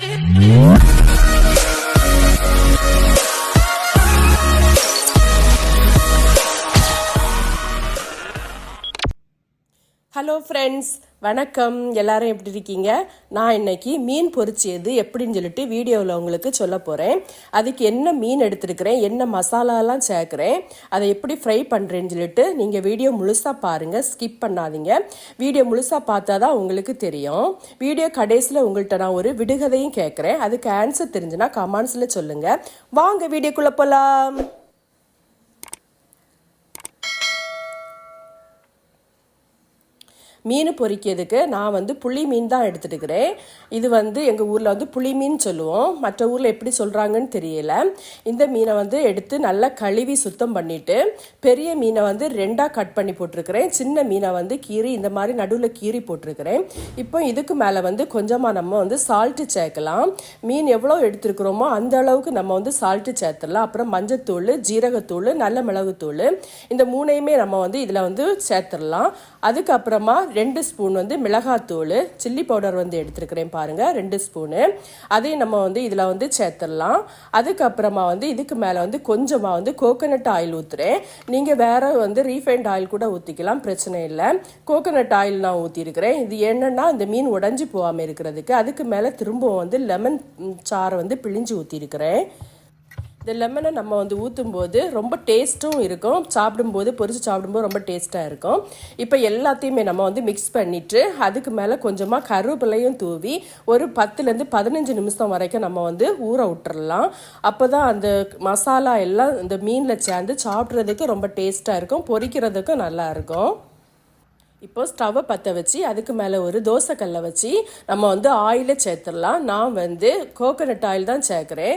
Yeah. Hello friends வணக்கம். எல்லாரும் எப்படி இருக்கீங்க? நான் இன்னைக்கு மீன் பொரிச்சியது எப்படின்னு சொல்லிட்டு வீடியோவில் உங்களுக்கு சொல்ல போகிறேன் அதுக்கு என்ன மீன் எடுத்திருக்கிறேன் என்ன மசாலாலாம் சேர்க்குறேன் அதை எப்படி ஃப்ரை பண்ணுறேன்னு சொல்லிட்டு நீங்கள் வீடியோ முழுசாக பாருங்கள் ஸ்கிப் பண்ணாதீங்க. வீடியோ முழுசாக பார்த்தா தான் உங்களுக்கு தெரியும். வீடியோ கடைசியில் உங்கள்கிட்ட நான் ஒரு விடுகதையும் கேட்குறேன். அதுக்கு ஆன்சர் தெரிஞ்சுன்னா கமெண்ட்ஸில் சொல்லுங்கள் வாங்க வீடியோக்குள்ளே போகலாம் மீன் பொறிக்கிறதுக்கு நான் வந்து புளி மீன் தான் எடுத்துட்டுக்கிறேன். இது வந்து எங்கள் ஊரில் வந்து புளி மீன் சொல்லுவோம். மற்ற ஊரில் எப்படி சொல்கிறாங்கன்னு தெரியல. இந்த மீனை வந்து எடுத்து நல்லா கழுவி சுத்தம் பண்ணிவிட்டு பெரிய மீனை வந்து ரெண்டாக கட் பண்ணி போட்டிருக்கிறேன். சின்ன மீனை வந்து கீறி இந்த மாதிரி நடுவில் கீறி போட்டிருக்கிறேன். இப்போ இதுக்கு மேலே வந்து கொஞ்சமாக நம்ம வந்து சால்ட்டு சேர்க்கலாம். மீன் எவ்வளோ எடுத்துருக்குறோமோ அந்த அளவுக்கு நம்ம வந்து சால்ட்டு சேர்த்துடலாம். அப்புறம் மஞ்சத்தூள் ஜீரகத்தூள் நல்ல மிளகுத்தூள் இந்த மூணையுமே நம்ம வந்து இதில் வந்து சேர்த்துடலாம். அதுக்கப்புறமா ரெண்டு ஸ்பூன் வந்து மிளகாத்தூள் சில்லி பவுடர் வந்து எடுத்துருக்கிறேன் பாருங்கள் ரெண்டு ஸ்பூனு. அதையும் நம்ம வந்து இதில் வந்து சேர்த்துடலாம். அதுக்கப்புறமா வந்து இதுக்கு மேலே வந்து கொஞ்சமாக வந்து கோகோனட் ஆயில் ஊற்றுறேன் நீங்கள் வேறு வந்து ரீஃபைண்ட் ஆயில் கூட ஊற்றிக்கலாம் பிரச்சனை இல்லை. கோகோனட் ஆயில் நான் ஊற்றிருக்கிறேன் இது என்னென்னா இந்த மீன் உடஞ்சி போகாமல் இருக்கிறதுக்கு அதுக்கு மேலே திரும்பவும் வந்து லெமன் சாறை வந்து பிழிஞ்சு ஊற்றிருக்கிறேன் இந்த லெமனை நம்ம வந்து ஊற்றும் போது ரொம்ப டேஸ்ட்டும் இருக்கும். சாப்பிடும்போது பொரிச்சு சாப்பிடும்போது ரொம்ப டேஸ்ட்டாக இருக்கும். இப்போ எல்லாத்தையுமே நம்ம வந்து மிக்ஸ் பண்ணிவிட்டு அதுக்கு மேலே கொஞ்சமாக கருவேப்பிலையும் தூவி ஒரு பத்துலேருந்து பதினஞ்சு நிமிஷம் வரைக்கும் நம்ம வந்து ஊற விட்டுறலாம். அப்போ தான் அந்த மசாலா எல்லாம் இந்த மீனில் சேர்ந்து சாப்பிட்றதுக்கு ரொம்ப டேஸ்ட்டாக இருக்கும். பொரிக்கிறதுக்கும் நல்லாயிருக்கும் இப்போ ஸ்டவ்வை பற்ற வச்சு அதுக்கு மேலே ஒரு தோசைக்கல்லை வச்சு நம்ம வந்து ஆயிலை சேர்த்துடலாம். நான் வந்து கோகோனட் ஆயில் தான் சேர்க்குறேன்.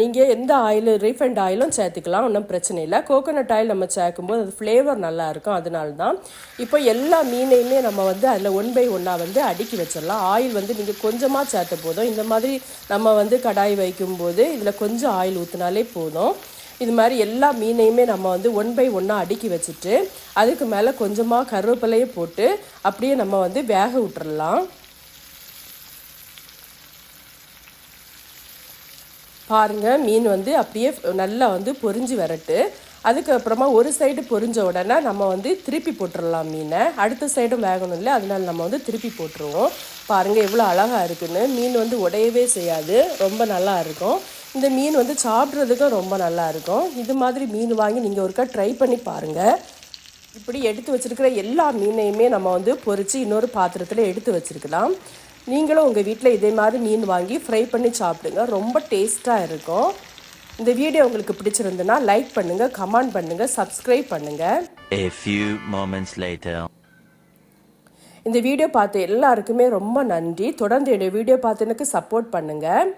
நீங்கள் எந்த ஆயில் ரீஃபைண்ட் ஆயிலும் சேர்த்துக்கலாம் ஒன்றும் பிரச்சனை இல்லை. கோகோனட் ஆயில் நம்ம சேர்க்கும்போது அது ஃப்ளேவர் நல்லாயிருக்கும் அதனால தான் இப்போ எல்லா மீனையுமே நம்ம வந்து அதில் ஒன் பை ஒன்னாக வந்து அடுக்கி வச்சிடலாம். ஆயில் வந்து நீங்கள் கொஞ்சமாக சேர்த்த போதும். இந்த மாதிரி நம்ம வந்து கடாய் வைக்கும்போது இதில் கொஞ்சம் ஆயில் ஊற்றினாலே போதும். இது மாதிரி எல்லா மீனையுமே நம்ம வந்து ஒன் பை ஒன்னாக அடுக்கி வச்சுட்டு அதுக்கு மேலே கொஞ்சமாக கருவேப்பிலையை போட்டு அப்படியே நம்ம வந்து வேக விட்டுறலாம். பாருங்கள் மீன் வந்து அப்படியே நல்லா வந்து பொரிஞ்சு வரட்டு. அதுக்கப்புறமா ஒரு சைடு பொரிஞ்ச உடனே நம்ம வந்து திருப்பி போட்டுடலாம் மீனை. அடுத்த சைடும் வேகணும் இல்லை அதனால நம்ம வந்து திருப்பி போட்டுருவோம். பாருங்கள் எவ்வளோ அழகாக இருக்குன்னு. மீன் வந்து உடையவே செய்யாது. ரொம்ப நல்லா இருக்கும். இந்த மீன் வந்து சாப்பிட்றதுக்கும் ரொம்ப நல்லா இருக்கும். இது மாதிரி மீன் வாங்கி நீங்கள் ஒருக்கா ட்ரை பண்ணி பாருங்கள் இப்படி எடுத்து வச்சுருக்கிற எல்லா மீனையுமே நம்ம வந்து பொரித்து இன்னொரு பாத்திரத்தில் எடுத்து வச்சுருக்கலாம். நீங்களும் உங்கள் வீட்டில் இதே மாதிரி மீன் வாங்கி ஃப்ரை பண்ணி சாப்பிடுங்க. ரொம்ப டேஸ்ட்டாக இருக்கும். இந்த வீடியோ உங்களுக்கு பிடிச்சிருந்துன்னா லைக் பண்ணுங்கள் கமெண்ட் பண்ணுங்கள் சப்ஸ்கிரைப் பண்ணுங்கள் A few moments later. இந்த வீடியோ பார்த்த எல்லாருக்குமே ரொம்ப நன்றி. தொடர்ந்து என்னுடைய வீடியோ பார்த்து எனக்கு சப்போர்ட் பண்ணுங்கள்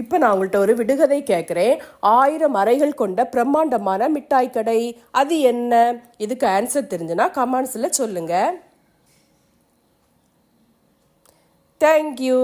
இப்போ நான் உங்கள்கிட்ட ஒரு விடுகதை கேட்குறேன் ஆயிரம் அறைகள் கொண்ட பிரம்மாண்டமான மிட்டாய் கடை. அது என்ன? இதுக்கு ஆன்சர் தெரிஞ்சுன்னா கமெண்ட்ஸில் சொல்லுங்கள் தேங்க்யூ